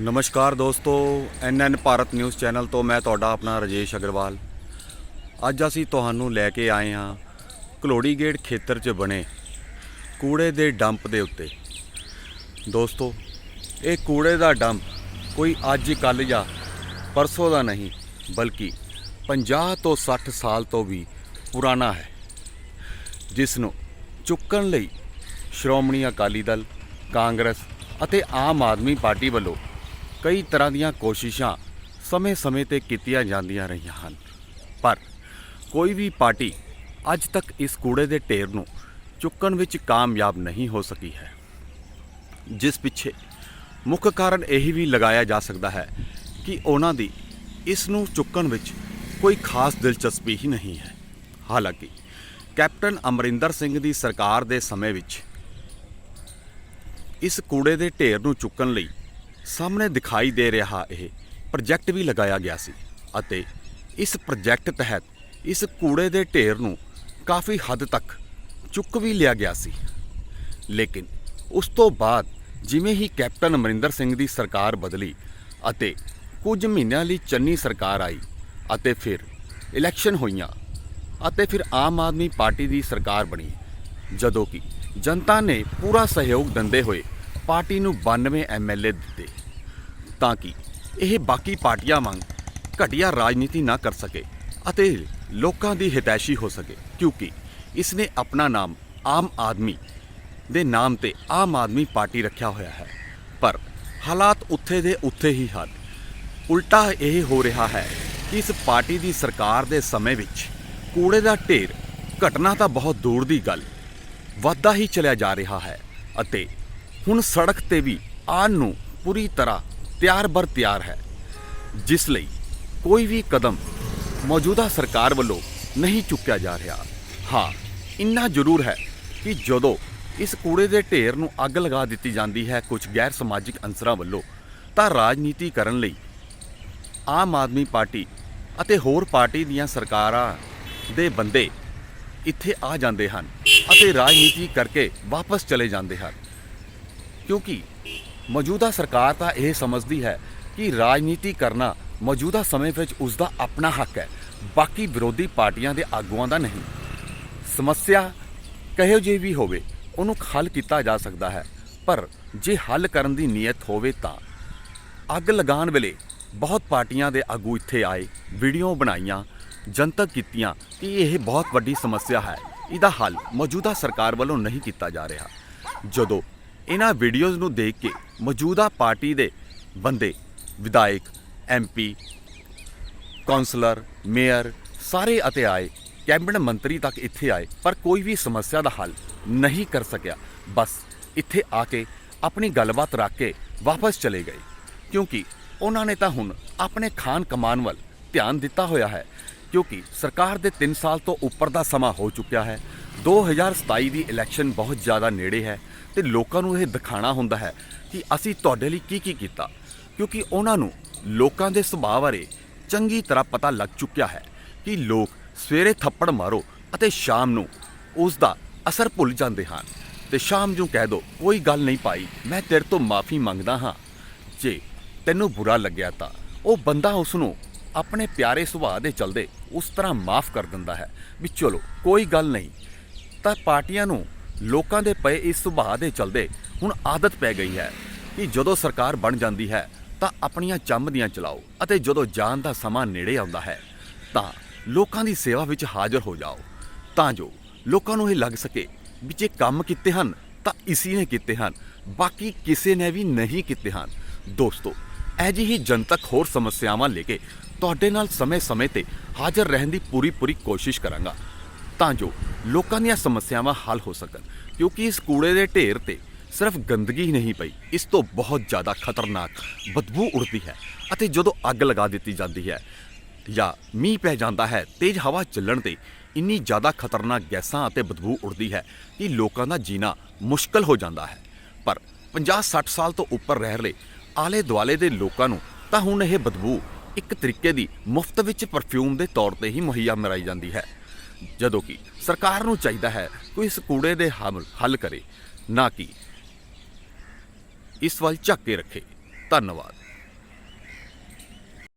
ਨਮਸਕਾਰ ਦੋਸਤੋ ਐਨਐਨ Bharat news channel ਤੋਂ ਮੈਂ ਤੁਹਾਡਾ ਆਪਣਾ ਰਜੇਸ਼ ਅਗਰਵਾਲ। ਅੱਜ ਅਸੀਂ ਤੁਹਾਨੂੰ ਲੈ ਕੇ ਆਏ ਹਾਂ ਘਲੋੜੀ ਗੇਟ ਖੇਤਰ 'ਚ ਬਣੇ ਕੂੜੇ ਦੇ ਡੰਪ ਦੇ ਉੱਤੇ। ਦੋਸਤੋ, ਇਹ ਕੂੜੇ ਦਾ ਡੰਪ ਕੋਈ ਅੱਜ, ਕੱਲ੍ਹ ਜਾਂ ਪਰਸੋਂ ਦਾ ਨਹੀਂ, ਬਲਕਿ 50 ਤੋਂ 60 ਸਾਲ ਤੋਂ ਵੀ ਪੁਰਾਣਾ ਹੈ। ਜਿਸ ਨੂੰ ਚੁੱਕਣ ਲਈ ਸ਼੍ਰੋਮਣੀ ਅਕਾਲੀ ਦਲ, ਕਾਂਗਰਸ ਅਤੇ ਆਮ ਆਦਮੀ ਪਾਰਟੀ ਵੱਲੋਂ ਕਈ ਤਰ੍ਹਾਂ ਦੀਆਂ ਕੋਸ਼ਿਸ਼ਾਂ ਸਮੇਂ-ਸਮੇਂ ਤੇ ਕੀਤੀਆਂ ਜਾਂਦੀਆਂ ਰਹੀਆਂ ਹਨ। ਪਰ ਕੋਈ ਵੀ ਪਾਰਟੀ ਅੱਜ ਤੱਕ ਇਸ ਕੂੜੇ ਦੇ ਢੇਰ ਨੂੰ ਚੁੱਕਣ ਵਿੱਚ ਕਾਮਯਾਬ ਨਹੀਂ ਹੋ ਸਕੀ ਹੈ। ਜਿਸ ਪਿੱਛੇ ਮੁੱਖ ਕਾਰਨ ਇਹ ਵੀ ਲਗਾਇਆ ਜਾ ਸਕਦਾ ਹੈ ਕਿ ਉਹਨਾਂ ਦੀ ਇਸ ਨੂੰ ਚੁੱਕਣ ਵਿੱਚ ਕੋਈ ਖਾਸ ਦਿਲਚਸਪੀ ਹੀ ਨਹੀਂ ਹੈ। ਹਾਲਾਂਕਿ ਕੈਪਟਨ ਅਮਰਿੰਦਰ ਸਿੰਘ ਦੀ ਸਰਕਾਰ ਦੇ ਸਮੇਂ ਵਿੱਚ ਇਸ ਕੂੜੇ ਦੇ ਢੇਰ ਨੂੰ ਚੁੱਕਣ ਲਈ ਸਾਹਮਣੇ ਦਿਖਾਈ ਦੇ ਰਿਹਾ ਇਹ ਪ੍ਰੋਜੈਕਟ ਵੀ ਲਗਾਇਆ ਗਿਆ ਸੀ ਅਤੇ ਇਸ ਪ੍ਰੋਜੈਕਟ ਤਹਿਤ ਇਸ ਕੂੜੇ ਦੇ ਢੇਰ ਨੂੰ ਕਾਫੀ ਹੱਦ ਤੱਕ ਚੁੱਕ ਵੀ ਲਿਆ ਗਿਆ ਸੀ। ਲੇਕਿਨ ਉਸ ਤੋਂ ਬਾਅਦ ਜਿਵੇਂ ਹੀ ਕੈਪਟਨ ਅਮਰਿੰਦਰ ਸਿੰਘ ਦੀ ਸਰਕਾਰ ਬਦਲੀ ਅਤੇ ਕੁਝ ਮਹੀਨਿਆਂ ਲਈ ਚੰਨੀ ਸਰਕਾਰ ਆਈ ਅਤੇ ਫਿਰ ਇਲੈਕਸ਼ਨ ਹੋਈਆਂ ਅਤੇ ਫਿਰ ਆਮ ਆਦਮੀ ਪਾਰਟੀ ਦੀ ਸਰਕਾਰ ਬਣੀ, ਜਦੋਂ ਕਿ ਜਨਤਾ ਨੇ ਪੂਰਾ ਸਹਿਯੋਗ ਦਿੰਦੇ ਹੋਏ ਪਾਰਟੀ ਨੂੰ 92 ਐਮਐਲਏ ਦਿੱਤੇ। ਤਾਂ ਕਿ ਇਹ ਬਾਕੀ ਪਾਰਟੀਆਂ ਵਾਂਗ ਘਟੀਆ ਰਾਜਨੀਤੀ ਨਾ ਕਰ ਸਕੇ ਅਤੇ ਲੋਕਾਂ ਦੀ ਹਿਤੈਸ਼ੀ ਹੋ ਸਕੇ, ਕਿਉਂਕਿ ਇਸ ਨੇ ਆਪਣਾ ਨਾਮ ਆਮ ਆਦਮੀ ਦੇ ਨਾਮ ਤੇ ਆਮ ਆਦਮੀ ਪਾਰਟੀ ਰੱਖਿਆ ਹੋਇਆ ਹੈ। ਪਰ ਹਾਲਾਤ ਉੱਥੇ ਦੇ ਉੱਥੇ ਹੀ ਹਨ। ਉਲਟਾ ਇਹ ਹੋ ਰਿਹਾ ਹੈ ਕਿ ਇਸ ਪਾਰਟੀ ਦੀ ਸਰਕਾਰ ਦੇ ਸਮੇਂ ਵਿੱਚ ਕੂੜੇ ਦਾ ਢੇਰ ਘਟਨਾ ਤਾਂ ਬਹੁਤ ਦੂਰ ਦੀ ਗੱਲ, ਵੱਧਦਾ ਹੀ ਚਲਿਆ ਜਾ ਰਿਹਾ ਹੈ ਅਤੇ ਹੁਣ ਸੜਕ ਤੇ ਵੀ ਆਉਣ ਨੂੰ ਪੂਰੀ ਤਰ੍ਹਾਂ ਤਿਆਰ ਬਰ ਤਿਆਰ ਹੈ, ਜਿਸ ਲਈ ਕੋਈ ਵੀ ਕਦਮ ਮੌਜੂਦਾ ਸਰਕਾਰ ਵੱਲੋਂ ਨਹੀਂ ਚੁੱਕਿਆ ਜਾ ਰਿਹਾ। ਹਾਂ, ਇੰਨਾ ਜ਼ਰੂਰ ਹੈ ਕਿ ਜਦੋਂ ਇਸ ਕੂੜੇ ਦੇ ਢੇਰ ਨੂੰ ਅੱਗ ਲਗਾ ਦਿੱਤੀ ਜਾਂਦੀ ਹੈ ਕੁਝ ਗੈਰ ਸਮਾਜਿਕ ਅੰਸਰਾਂ ਵੱਲੋਂ, ਤਾਂ ਰਾਜਨੀਤੀ ਕਰਨ ਲਈ ਆਮ ਆਦਮੀ ਪਾਰਟੀ ਅਤੇ ਹੋਰ ਪਾਰਟੀ ਦੀਆਂ ਸਰਕਾਰਾਂ ਦੇ ਬੰਦੇ ਇੱਥੇ ਆ ਜਾਂਦੇ ਹਨ ਅਤੇ ਰਾਜਨੀਤੀ ਕਰਕੇ ਵਾਪਸ ਚਲੇ ਜਾਂਦੇ ਹਨ। ਕਿਉਂਕਿ ਮੌਜੂਦਾ ਸਰਕਾਰ ਤਾਂ ਇਹ ਸਮਝਦੀ ਹੈ ਕਿ ਰਾਜਨੀਤੀ ਕਰਨਾ ਮੌਜੂਦਾ ਸਮੇਂ ਵਿੱਚ ਉਸ ਦਾ ਆਪਣਾ ਹੱਕ ਹੈ, ਬਾਕੀ ਵਿਰੋਧੀ ਪਾਰਟੀਆਂ ਦੇ ਆਗੂਆਂ ਦਾ ਨਹੀਂ। ਸਮੱਸਿਆ ਕਹੋ ਜਿਹੀ ਵੀ ਹੋਵੇ, ਉਹਨੂੰ ਹੱਲ ਕੀਤਾ ਜਾ ਸਕਦਾ ਹੈ, ਪਰ ਜੇ ਹੱਲ ਕਰਨ ਦੀ ਨੀਅਤ ਹੋਵੇ ਤਾਂ। ਅੱਗ ਲਗਾਉਣ ਵੇਲੇ ਬਹੁਤ ਪਾਰਟੀਆਂ ਦੇ ਆਗੂ ਇੱਥੇ ਆਏ, ਵੀਡੀਓ ਬਣਾਈਆਂ, ਜਨਤਕ ਕੀਤੀਆਂ ਕਿ ਇਹ ਬਹੁਤ ਵੱਡੀ ਸਮੱਸਿਆ ਹੈ। ਇਹਦਾ ਹੱਲ ਮੌਜੂਦਾ ਸਰਕਾਰ ਵੱਲੋਂ ਨਹੀਂ ਕੀਤਾ ਜਾ ਰਿਹਾ। ਜਦੋਂ ਇਹਨਾਂ ਵੀਡੀਓਜ਼ ਨੂੰ ਦੇਖ ਕੇ ਮੌਜੂਦਾ ਪਾਰਟੀ ਦੇ ਬੰਦੇ, ਵਿਧਾਇਕ ਐਮਪੀ ਕਾਉਂਸਲਰ ਮੇਅਰ ਸਾਰੇ ਅਤੇ ਆਏ, ਕੈਬਨਿਟ ਮੰਤਰੀ ਤੱਕ ਇੱਥੇ ਆਏ, ਪਰ ਕੋਈ ਵੀ ਸਮੱਸਿਆ ਦਾ ਹੱਲ ਨਹੀਂ ਕਰ ਸਕਿਆ। ਬਸ ਇੱਥੇ ਆ ਕੇ ਆਪਣੀ ਗੱਲਬਾਤ ਰੱਖ ਕੇ ਵਾਪਸ ਚਲੇ ਗਏ, ਕਿਉਂਕਿ ਉਹਨਾਂ ਨੇ ਤਾਂ ਹੁਣ ਆਪਣੇ ਖਾਨ ਕਮਾਨ ਵੱਲ ਧਿਆਨ ਦਿੱਤਾ ਹੋਇਆ ਹੈ, ਕਿਉਂਕਿ ਸਰਕਾਰ ਦੇ 3 ਸਾਲ ਤੋਂ ਉੱਪਰ ਦਾ ਸਮਾਂ ਹੋ ਚੁੱਕਿਆ ਹੈ 2027 ਦੀ ਇਲੈਕਸ਼ਨ ਬਹੁਤ ਜ਼ਿਆਦਾ ਨੇੜੇ ਹੈ ਤੇ ਲੋਕਾਂ ਨੂੰ ਇਹ ਦਿਖਾਣਾ ਹੁੰਦਾ ਹੈ ਕਿ ਅਸੀਂ ਤੁਹਾਡੇ ਲਈ ਕੀ ਕੀ ਕੀਤਾ, ਕਿਉਂਕਿ ਉਹਨਾਂ ਨੂੰ ਲੋਕਾਂ ਦੇ ਸੁਭਾਅ ਬਾਰੇ ਚੰਗੀ ਤਰ੍ਹਾਂ ਪਤਾ ਲੱਗ ਚੁੱਕਿਆ ਹੈ ਕਿ ਲੋਕ ਸਵੇਰੇ ਥੱਪੜ ਮਾਰੋ ਅਤੇ ਸ਼ਾਮ ਨੂੰ ਉਸ ਦਾ ਅਸਰ ਭੁੱਲ ਜਾਂਦੇ ਹਨ। ਤੇ ਸ਼ਾਮ ਨੂੰ ਕਹਿ ਦੋ, ਕੋਈ ਗੱਲ ਨਹੀਂ ਪਾਈ ਮੈਂ ਤੇਰੇ ਤੋਂ ਮਾਫੀ ਮੰਗਦਾ ਹਾਂ। ਜੇ ਤੈਨੂੰ ਬੁਰਾ ਲੱਗਿਆ ਤਾਂ। ਉਹ ਬੰਦਾ ਉਸ ਨੂੰ ਆਪਣੇ ਪਿਆਰੇ ਸੁਭਾਅ ਦੇ ਚਲਦੇ ਉਸ ਤਰ੍ਹਾਂ ਮਾਫ ਕਰ ਦਿੰਦਾ ਹੈ ਵੀ ਚਲੋ, ਕੋਈ ਗੱਲ ਨਹੀਂ ਤਾਂ ਪਾਰਟੀਆਂ ਨੂੰ ਲੋਕਾਂ ਦੇ ਪਏ ਇਸ ਸੁਭਾਅ ਦੇ ਚਲਦੇ ਹੁਣ ਆਦਤ ਪੈ ਗਈ ਹੈ ਕਿ ਜਦੋਂ ਸਰਕਾਰ ਬਣ ਜਾਂਦੀ ਹੈ ਤਾਂ ਆਪਣੀਆਂ ਚੰਮ ਦੀਆਂ ਚਲਾਓ ਅਤੇ ਜਦੋਂ ਜਾਣ ਦਾ ਸਮਾਂ ਨੇੜੇ ਆਉਂਦਾ ਹੈ ਤਾਂ ਲੋਕਾਂ ਦੀ ਸੇਵਾ ਵਿੱਚ ਹਾਜ਼ਰ ਹੋ ਜਾਓ। ਤਾਂ ਜੋ ਲੋਕਾਂ ਨੂੰ ਇਹ ਲੱਗ ਸਕੇ ਵੀ ਜੇ ਕੰਮ ਕੀਤੇ ਹਨ ਤਾਂ ਇਸੀ ਨੇ ਕੀਤੇ ਹਨ, ਬਾਕੀ ਕਿਸੇ ਨੇ ਵੀ ਨਹੀਂ ਕੀਤੇ ਹਨ। ਦੋਸਤੋ ਅਜਿਹੀ ਜਨਤਕ ਹੋਰ ਸਮੱਸਿਆਵਾਂ ਲੈ ਕੇ ਤੁਹਾਡੇ ਨਾਲ ਸਮੇਂ-ਸਮੇਂ ਤੇ ਹਾਜ਼ਰ ਰਹਿਣ ਦੀ ਪੂਰੀ ਪੂਰੀ ਕੋਸ਼ਿਸ਼ ਕਰਾਂਗਾ। ਤਾਂ ਜੋ ਲੋਕਾਂ ਦੀਆਂ ਸਮੱਸਿਆਵਾਂ ਹੱਲ ਹੋ ਸਕਣ, ਕਿਉਂਕਿ ਇਸ ਕੂੜੇ ਦੇ ਢੇਰ ਤੇ ਸਿਰਫ ਗੰਦਗੀ ਹੀ ਨਹੀਂ ਪਈ, ਇਸ ਤੋਂ ਬਹੁਤ ਜ਼ਿਆਦਾ ਖਤਰਨਾਕ ਬਦਬੂ ਉੜਦੀ ਹੈ ਅਤੇ ਜਦੋਂ ਅੱਗ ਲਗਾ ਦਿੱਤੀ ਜਾਂਦੀ ਹੈ ਜਾਂ ਮੀਂਹ ਪੈ ਜਾਂਦਾ ਹੈ, ਤੇਜ਼ ਹਵਾ ਚੱਲਣ ਤੇ ਇੰਨੀ ਜ਼ਿਆਦਾ ਖਤਰਨਾਕ ਗੈਸਾਂ ਅਤੇ ਬਦਬੂ ਉੜਦੀ ਹੈ ਕਿ ਲੋਕਾਂ ਦਾ ਜੀਣਾ ਮੁਸ਼ਕਲ ਹੋ ਜਾਂਦਾ ਹੈ। ਪਰ 50-60 ਸਾਲ ਤੋਂ ਉੱਪਰ ਰਹਿ ਰਹੇ ਆਲੇ ਦੁਆਲੇ ਦੇ ਲੋਕਾਂ ਨੂੰ ਤਾਂ ਹੁਣ ਇਹ ਬਦਬੂ ਇੱਕ ਤਰੀਕੇ ਦੀ ਮੁਫਤ ਵਿੱਚ ਪਰਫਿਊਮ ਦੇ ਤੌਰ ਤੇ ਹੀ ਮੁਹੱਈਆ ਮਰਾਈ ਜਾਂਦੀ ਹੈ। ਜਦੋਂ ਕਿ ਸਰਕਾਰ ਨੂੰ ਚਾਹੀਦਾ ਹੈ ਕਿ ਇਸ ਕੂੜੇ ਦੇ ਹੱਲ ਹੱਲ ਕਰੇ, ਨਾ ਕਿ ਇਸ ਵੱਲ ਝੱਕ ਕੇ ਰੱਖੇ। ਧੰਨਵਾਦ।